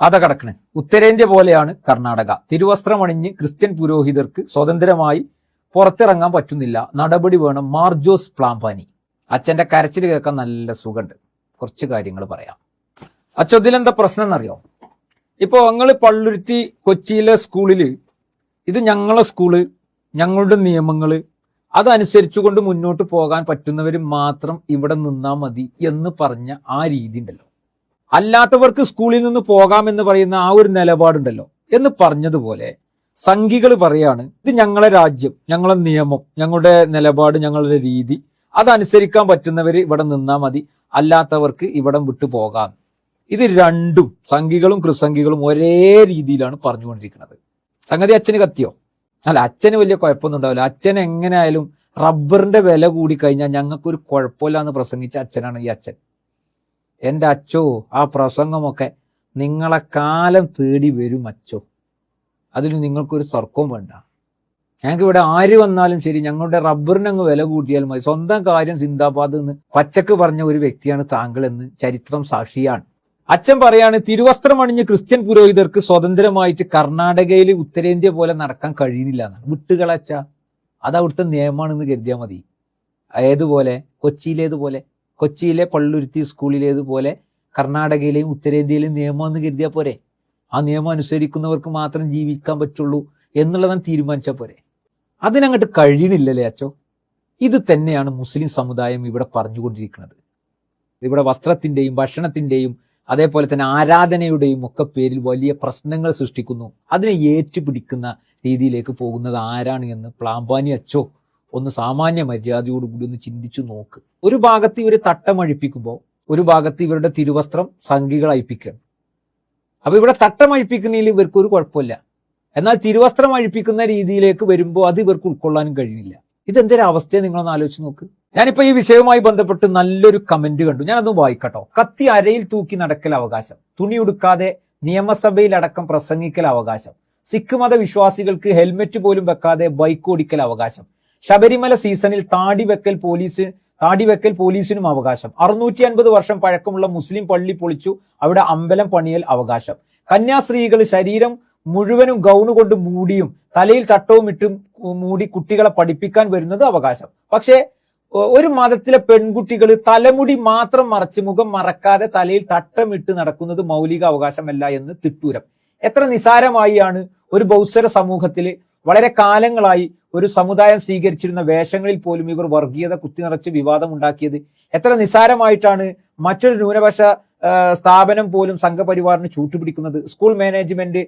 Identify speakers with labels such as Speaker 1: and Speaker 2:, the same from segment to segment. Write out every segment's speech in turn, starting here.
Speaker 1: അത കടക്കണ് ഉത്തരേന്ത്യ പോലെയാണ് കർണാടക. തിരുവസ്ത്രമണിഞ്ഞ് ക്രിസ്ത്യൻ പുരോഹിതർക്ക് സ്വതന്ത്രമായി പുറത്തിറങ്ങാൻ പറ്റുന്നില്ല. നടപടി വേണം. മാർജോസ് പ്ലാമ്പാനി അച്ഛന്റെ കരച്ചിൽ കേൾക്കാൻ നല്ല സുഖമുണ്ട്. കുറച്ച് കാര്യങ്ങൾ പറയാം. അച്ഛതിലെന്താ പ്രശ്നം എന്നറിയോ ഇപ്പോ ഞങ്ങൾ പള്ളുരുത്തി കൊച്ചിയിലെ സ്കൂളിൽ ഇത് ഞങ്ങളെ സ്കൂൾ ഞങ്ങളുടെ നിയമങ്ങൾ അതനുസരിച്ചുകൊണ്ട് മുന്നോട്ട് പോകാൻ പറ്റുന്നവർ മാത്രം ഇവിടെ നിന്നാൽ മതി എന്ന് പറഞ്ഞ ആ രീതി ഉണ്ടല്ലോ. അല്ലാത്തവർക്ക് സ്കൂളിൽ നിന്ന് പോകാമെന്ന് പറയുന്ന ആ ഒരു നിലപാടുണ്ടല്ലോ എന്ന് പറഞ്ഞതുപോലെ സംഘികൾ പറയാണ് ഇത് ഞങ്ങളെ രാജ്യം ഞങ്ങളെ നിയമം ഞങ്ങളുടെ നിലപാട് ഞങ്ങളുടെ രീതി. അതനുസരിക്കാൻ പറ്റുന്നവർ ഇവിടെ നിന്നാൽ മതി. അല്ലാത്തവർക്ക് ഇവിടം വിട്ടു പോകാം. ഇത് രണ്ടും സംഘികളും കൃസംഘികളും ഒരേ രീതിയിലാണ് പറഞ്ഞുകൊണ്ടിരിക്കുന്നത്. സംഗതി അച്ഛന് കത്തിയോ? അല്ല അച്ഛന് വലിയ കുഴപ്പമൊന്നും ഉണ്ടാവില്ല. അച്ഛൻ എങ്ങനെയായാലും റബ്ബറിന്റെ വില കൂടി കഴിഞ്ഞാൽ ഞങ്ങൾക്കൊരു കുഴപ്പമില്ല എന്ന് പ്രസംഗിച്ച അച്ഛനാണ് ഈ അച്ഛൻ. എന്റെ അച്ചോ ആ പ്രസംഗമൊക്കെ നിങ്ങളെ കാലം തേടി വരും അച്ചോ. അതിൽ നിങ്ങൾക്കൊരു തർക്കവും വേണ്ട. ഞങ്ങൾക്ക് ഇവിടെ ആര് വന്നാലും ശരി ഞങ്ങളുടെ റബ്ബറിനങ്ങ് വില കൂട്ടിയാൽ മതി. സ്വന്തം കാര്യം സിന്ദാബാദ് എന്ന് പച്ചക്ക് പറഞ്ഞ ഒരു വ്യക്തിയാണ് താങ്കൾ എന്ന് ചരിത്രം സാക്ഷിയാണ്. അച്ഛൻ പറയാണ് തിരുവസ്ത്രം അണിഞ്ഞ് ക്രിസ്ത്യൻ പുരോഹിതർക്ക് സ്വതന്ത്രമായിട്ട് കർണാടകയിൽ ഉത്തരേന്ത്യ പോലെ നടക്കാൻ കഴിയുന്നില്ല എന്നാണ്. വിട്ടുകളച്ച. അത് അവിടുത്തെ നിയമമാണെന്ന് കരുതിയാൽ മതി. ഏതുപോലെ? കൊച്ചിയിലേതുപോലെ? കൊച്ചിയിലെ പള്ളുരുത്തി സ്കൂളിലേതുപോലെ കർണാടകയിലെയും ഉത്തരേന്ത്യയിലെയും നിയമം എന്ന് കരുതിയാൽ പോരെ. ആ നിയമം അനുസരിക്കുന്നവർക്ക് മാത്രം ജീവിക്കാൻ പറ്റുള്ളൂ എന്നുള്ളതാണ് തീരുമാനിച്ചാൽ പോരെ. അതിനങ്ങോട്ട് കഴിയണില്ലല്ലേ അച്ചോ? ഇത് തന്നെയാണ് മുസ്ലിം സമുദായം ഇവിടെ പറഞ്ഞുകൊണ്ടിരിക്കുന്നത്. ഇവിടെ വസ്ത്രത്തിന്റെയും ഭക്ഷണത്തിന്റെയും അതേപോലെ തന്നെ ആരാധനയുടെയും ഒക്കെ പേരിൽ വലിയ പ്രശ്നങ്ങൾ സൃഷ്ടിക്കുന്നു. അതിനെ ഏറ്റുപിടിക്കുന്ന രീതിയിലേക്ക് പോകുന്നത് ആരാണ് എന്ന് പ്ലാമ്പാനി അച്ചോ? ഒന്ന് സാമാന്യ മര്യാദയോടുകൂടി ഒന്ന് ചിന്തിച്ചു നോക്ക്. ഒരു ഭാഗത്ത് ഇവർ തട്ടമഴിപ്പിക്കുമ്പോൾ ഒരു ഭാഗത്ത് ഇവരുടെ തിരുവസ്ത്രം സംഘികൾ അഴിപ്പിക്കുകയാണ്. അപ്പൊ ഇവിടെ തട്ടമഴിപ്പിക്കുന്നതിൽ ഇവർക്ക് ഒരു കുഴപ്പമില്ല. എന്നാൽ തിരുവസ്ത്രം അഴിപ്പിക്കുന്ന രീതിയിലേക്ക് വരുമ്പോൾ അത് ഇവർക്ക് ഉൾക്കൊള്ളാനും കഴിയുന്നില്ല. ഇതെന്തൊരു അവസ്ഥയെ നിങ്ങളൊന്ന് ആലോചിച്ച് നോക്ക്. ഞാനിപ്പോ ഈ വിഷയവുമായി ബന്ധപ്പെട്ട് നല്ലൊരു കമന്റ് കണ്ടു. ഞാനത് വായിക്കട്ടോ. കത്തി അരയിൽ തൂക്കി നടക്കൽ അവകാശം. തുണി ഉടുക്കാതെ നിയമസഭയിലടക്കം പ്രസംഗിക്കൽ അവകാശം. സിഖ് മത വിശ്വാസികൾക്ക് ഹെൽമെറ്റ് പോലും വെക്കാതെ ബൈക്ക് ഓടിക്കൽ അവകാശം. ശബരിമല സീസണിൽ താടിവെക്കൽ പോലീസ് താടിവെക്കൽ പോലീസിനും അവകാശം. അറുന്നൂറ്റി അൻപത് വർഷം പഴക്കമുള്ള മുസ്ലിം പള്ളി പൊളിച്ചു അവിടെ അമ്പലം പണിയൽ അവകാശം. കന്യാസ്ത്രീകൾ ശരീരം മുഴുവനും ഗൗണ് കൊണ്ട് മൂടിയും തലയിൽ തട്ടവും ഇട്ടും മൂടി കുട്ടികളെ പഠിപ്പിക്കാൻ വരുന്നത് അവകാശം. പക്ഷേ ഒരു മതത്തിലെ പെൺകുട്ടികൾ തലമുടി മാത്രം മറച്ച് മുഖം മറക്കാതെ തലയിൽ തട്ടമിട്ട് നടക്കുന്നത് മൗലിക അവകാശമല്ല എന്ന് തിട്ടൂരം. എത്ര നിസാരമായിയാണ് ഒരു ബൗസര സമൂഹത്തിൽ വളരെ കാലങ്ങളായി ഒരു സമുദായം സ്വീകരിച്ചിരുന്ന വേഷങ്ങളിൽ പോലും ഇവർ വർഗീയത കുത്തിനിറച്ച് വിവാദം ഉണ്ടാക്കിയത്. എത്ര നിസാരമായിട്ടാണ് മറ്റൊരു ന്യൂനപക്ഷ സ്ഥാപനം പോലും സംഘപരിവാറിന് ചൂട്ടുപിടിക്കുന്നത്. സ്കൂൾ മാനേജ്മെന്റ്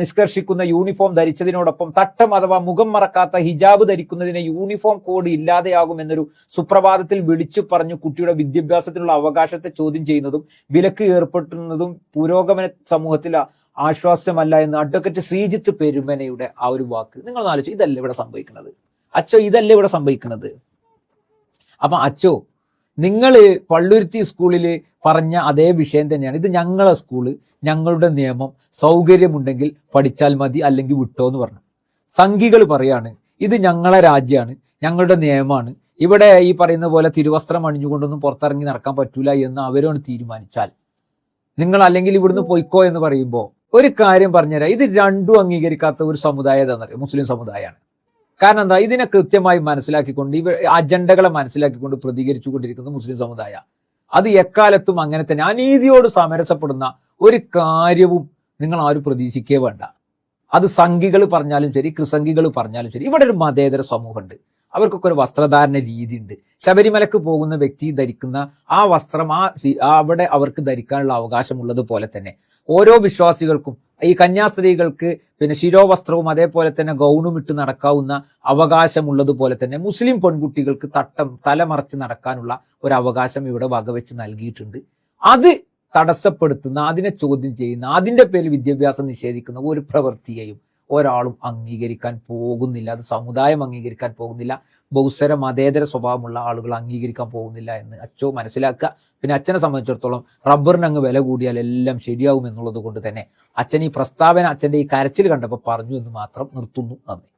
Speaker 1: നിഷ്കർഷിക്കുന്ന യൂണിഫോം ധരിച്ചതിനോടൊപ്പം തട്ടം അഥവാ മുഖം മറക്കാത്ത ഹിജാബ് ധരിക്കുന്നതിന് യൂണിഫോം കോഡ് ഇല്ലാതെയാകും എന്നൊരു സുപ്രഭാതത്തിൽ വിളിച്ചു പറഞ്ഞു കുട്ടിയുടെ വിദ്യാഭ്യാസത്തിനുള്ള അവകാശത്തെ ചോദ്യം ചെയ്യുന്നതും വിലക്ക് ഏർപ്പെടുത്തുന്നതും പുരോഗമന സമൂഹത്തിൽ ആശ്വാസമല്ല എന്ന് അഡ്വക്കേറ്റ് ശ്രീജിത്ത് പെരുമനയുടെ ആ ഒരു വാക്ക്. നിങ്ങൾ ആലോചിച്ചു ഇതല്ല ഇവിടെ സംഭവിക്കുന്നത്? അച്ചോ ഇതല്ല ഇവിടെ സംഭവിക്കുന്നത്? അപ്പൊ അച്ചോ നിങ്ങൾ പള്ളുരുത്തി സ്കൂളിൽ പറഞ്ഞ അതേ വിഷയം തന്നെയാണ്. ഇത് ഞങ്ങളെ സ്കൂൾ ഞങ്ങളുടെ നിയമം സൗകര്യമുണ്ടെങ്കിൽ പഠിച്ചാൽ മതി അല്ലെങ്കിൽ വിട്ടോ എന്ന് പറഞ്ഞു. സംഘികൾ പറയാണ് ഇത് ഞങ്ങളെ രാജ്യമാണ് ഞങ്ങളുടെ നിയമമാണ്. ഇവിടെ ഈ പറയുന്ന പോലെ തിരുവസ്ത്രം അണിഞ്ഞുകൊണ്ടൊന്നും പുറത്തിറങ്ങി നടക്കാൻ പറ്റൂല എന്ന് അവരോട് തീരുമാനിച്ചാൽ. നിങ്ങൾ അല്ലെങ്കിൽ ഇവിടുന്ന് പൊയ്ക്കോ എന്ന് പറയുമ്പോൾ ഒരു കാര്യം പറഞ്ഞുതരാം. ഇത് രണ്ടും അംഗീകരിക്കാത്ത ഒരു സമുദായം ഏതാണെന്നറിയോ മുസ്ലിം സമുദായമാണ് കാരണം എന്താ? ഇതിനെ കൃത്യമായി മനസ്സിലാക്കിക്കൊണ്ട് ഇവ അജണ്ടകളെ മനസ്സിലാക്കിക്കൊണ്ട് പ്രതികരിച്ചു കൊണ്ടിരിക്കുന്ന മുസ്ലിം സമുദായ അത് എക്കാലത്തും അങ്ങനെ തന്നെ. അനീതിയോട് സമരസപ്പെടുന്ന ഒരു കാര്യവും നിങ്ങൾ ആരും പ്രതീക്ഷിക്കേ വേണ്ട. അത് സംഘികൾ പറഞ്ഞാലും ശരി ക്രിസംഘികൾ പറഞ്ഞാലും ശരി. ഇവിടെ ഒരു മതേതര സമൂഹമുണ്ട്. അവർക്കൊക്കെ ഒരു വസ്ത്രധാരണ രീതി ഉണ്ട് ശബരിമലക്ക് പോകുന്ന വ്യക്തി ധരിക്കുന്ന ആ വസ്ത്രം ആ അവിടെ അവർക്ക് ധരിക്കാനുള്ള അവകാശമുള്ളത് പോലെ തന്നെ. ഓരോ വിശ്വാസികൾക്കും ഈ കന്യാസ്ത്രീകൾക്ക് പിന്നെ ശിരോവസ്ത്രവും അതേപോലെ തന്നെ ഗൗണും ഇട്ട് നടക്കാവുന്ന അവകാശമുള്ളതുപോലെ തന്നെ മുസ്ലിം പെൺകുട്ടികൾക്ക് തട്ടം തലമറച്ച് നടക്കാനുള്ള ഒരു അവകാശം ഇവിടെ വകവെച്ച് നൽകിയിട്ടുണ്ട്. അത് തടസ്സപ്പെടുത്തുന്ന അതിനെ ചോദ്യം ചെയ്യുന്ന അതിന്റെ പേരിൽ വിദ്യാഭ്യാസം നിഷേധിക്കുന്ന ഒരു പ്രവൃത്തിയെയും ഒരാളും അംഗീകരിക്കാൻ പോകുന്നില്ല. അത് സമുദായം അംഗീകരിക്കാൻ പോകുന്നില്ല. ബഹുസ്വര മതേതര സ്വഭാവമുള്ള ആളുകൾ അംഗീകരിക്കാൻ പോകുന്നില്ല എന്ന് അച്ചോ മനസ്സിലാക്കുക. പിന്നെ അച്ഛനെ സംബന്ധിച്ചിടത്തോളം റബ്ബറിന് അങ്ങ് വില കൂടിയാൽ എല്ലാം ശരിയാവും എന്നുള്ളത് കൊണ്ട് തന്നെ അച്ഛൻ ഈ പ്രസ്താവന അച്ഛന്റെ ഈ കരച്ചിൽ കണ്ടപ്പോൾ പറഞ്ഞു എന്ന് മാത്രം നിർത്തുന്നു. നന്ദി.